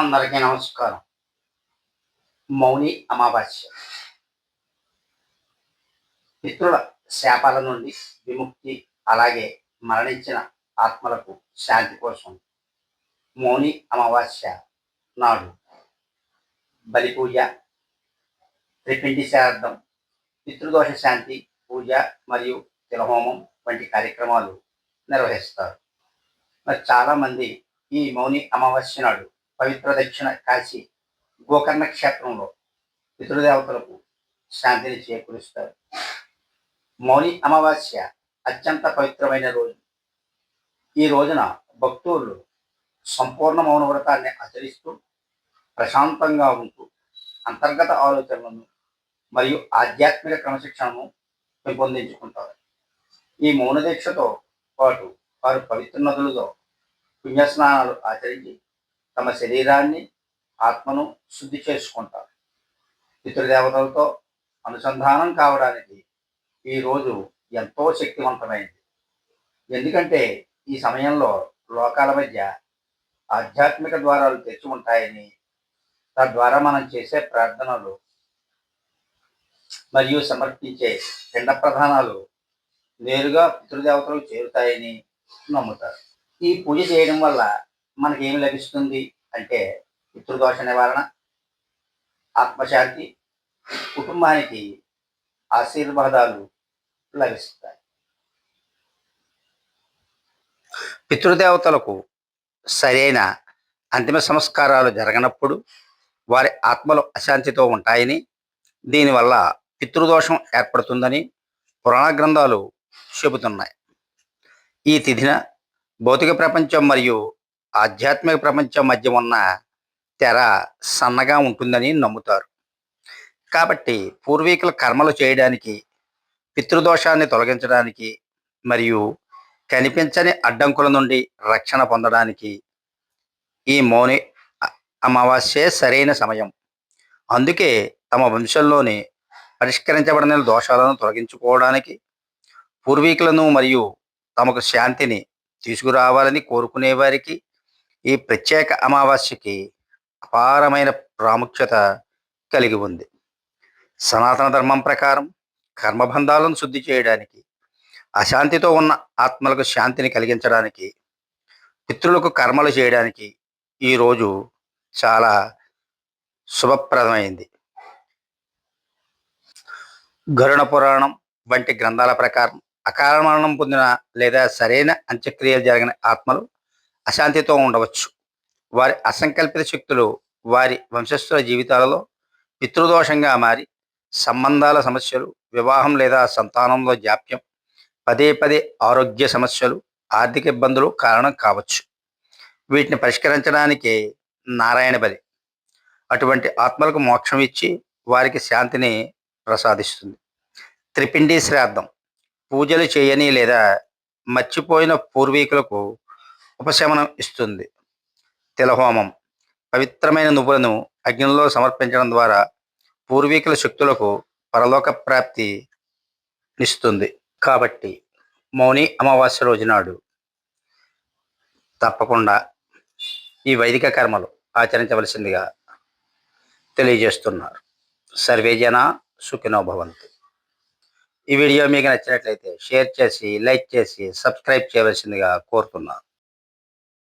అందరికీ నమస్కారం. మౌని అమావాస్య. పితృల శాపాల నుండి విముక్తి అలాగే మరణించిన ఆత్మలకు శాంతి కోసం మౌని అమావాస్య నాడు బలి పూజ త్రిపిండి శారదం పితృదోష శాంతి పూజ మరియు తిలహోమం వంటి కార్యక్రమాలు నిర్వహిస్తారు. మరి చాలామంది ఈ మౌని అమావాస్య నాడు పవిత్ర దక్షిణ కాశీ గోకర్ణ క్షేత్రంలో పితృదేవతలకు శాంతిని చేకూరుస్తారు. మౌని అమావాస్య అత్యంత పవిత్రమైన రోజు. ఈ రోజున భక్తులు సంపూర్ణ మౌన వ్రతాన్ని ఆచరిస్తూ ప్రశాంతంగా ఉంటూ అంతర్గత ఆలోచనలను మరియు ఆధ్యాత్మిక క్రమశిక్షణను పెంపొందించుకుంటారు. ఈ మౌన దీక్షతో పాటు వారు పవిత్ర నదులతో పుణ్యస్నానాలు ఆచరించి తమ శరీరాన్ని ఆత్మను శుద్ధి చేసుకుంటారు. పితృదేవతలతో అనుసంధానం కావడానికి ఈ రోజు ఎంతో శక్తివంతమైంది. ఎందుకంటే ఈ సమయంలో లోకాల మధ్య ఆధ్యాత్మిక ద్వారాలు తెచ్చి ఉంటాయని తద్వారా మనం చేసే ప్రార్థనలు మరియు సమర్పించే పిండ ప్రధానాలు నేరుగా పితృదేవతలకు చేరుతాయని నమ్ముతారు. ఈ పూజ చేయడం వల్ల మనకి ఏమి లభిస్తుంది అంటే పితృదోష నివారణ ఆత్మశాంతి కుటుంబానికి ఆశీర్వాదాలు లభిస్తాయి. పితృదేవతలకు సరైన అంతిమ సంస్కారాలు జరగనప్పుడు వారి ఆత్మలు అశాంతితో ఉంటాయని దీనివల్ల పితృదోషం ఏర్పడుతుందని పురాణ గ్రంథాలు చెబుతున్నాయి. ఈ తిథిన భౌతిక ప్రపంచం మరియు ఆధ్యాత్మిక ప్రపంచం మధ్య ఉన్న తెర సన్నగా ఉంటుందని నమ్ముతారు. కాబట్టి పూర్వీకుల కర్మలు చేయడానికి పితృదోషాన్ని తొలగించడానికి మరియు కనిపించని అడ్డంకుల నుండి రక్షణ పొందడానికి ఈ మౌని అమావాస్యే సరైన సమయం. అందుకే తమ వంశంలోని పరిష్కరించబడిన దోషాలను తొలగించుకోవడానికి పూర్వీకులను మరియు తమకు శాంతిని తీసుకురావాలని కోరుకునే వారికి ఈ ప్రత్యేక అమావాస్యకి అపారమైన ప్రాముఖ్యత కలిగి ఉంది. సనాతన ధర్మం ప్రకారం కర్మబంధాలను శుద్ధి చేయడానికి అశాంతితో ఉన్న ఆత్మలకు శాంతిని కలిగించడానికి పితృలకు కర్మలు చేయడానికి ఈరోజు చాలా శుభప్రదమైంది. గరుణ పురాణం వంటి గ్రంథాల ప్రకారం అకాల మరణం పొందిన లేదా సరైన అంత్యక్రియలు జరిగిన ఆత్మలు అశాంతితో ఉండవచ్చు. వారి అసంకల్పిత శక్తులు వారి వంశస్థుల జీవితాలలో పితృదోషంగా మారి సంబంధాల సమస్యలు వివాహం లేదా సంతానంలో జాప్యం పదే పదే ఆరోగ్య సమస్యలు ఆర్థిక ఇబ్బందులు కారణం కావచ్చు. వీటిని పరిష్కరించడానికి నారాయణ బలి. అటువంటి ఆత్మలకు మోక్షం ఇచ్చి వారికి శాంతిని ప్రసాదిస్తుంది. త్రిపిండి శ్రాద్ధం. పూజలు చేయని లేదా మర్చిపోయిన పూర్వీకులకు ఉపశమనం ఇస్తుంది. తిలహోమం. పవిత్రమైన నువ్వులను అగ్నిలో సమర్పించడం ద్వారా పూర్వీకుల శక్తులకు పరలోక ప్రాప్తి ఇస్తుంది కాబట్టి మౌని అమావాస్య రోజు నాడు తప్పకుండా ఈ వైదిక కర్మలు ఆచరించవలసిందిగా తెలియజేస్తున్నారు. సర్వేజన సుఖినో భవంతు. ఈ వీడియో మీకు నచ్చినట్లయితే షేర్ చేసి లైక్ చేసి సబ్స్క్రైబ్ చేయవలసిందిగా కోరుతున్నాను.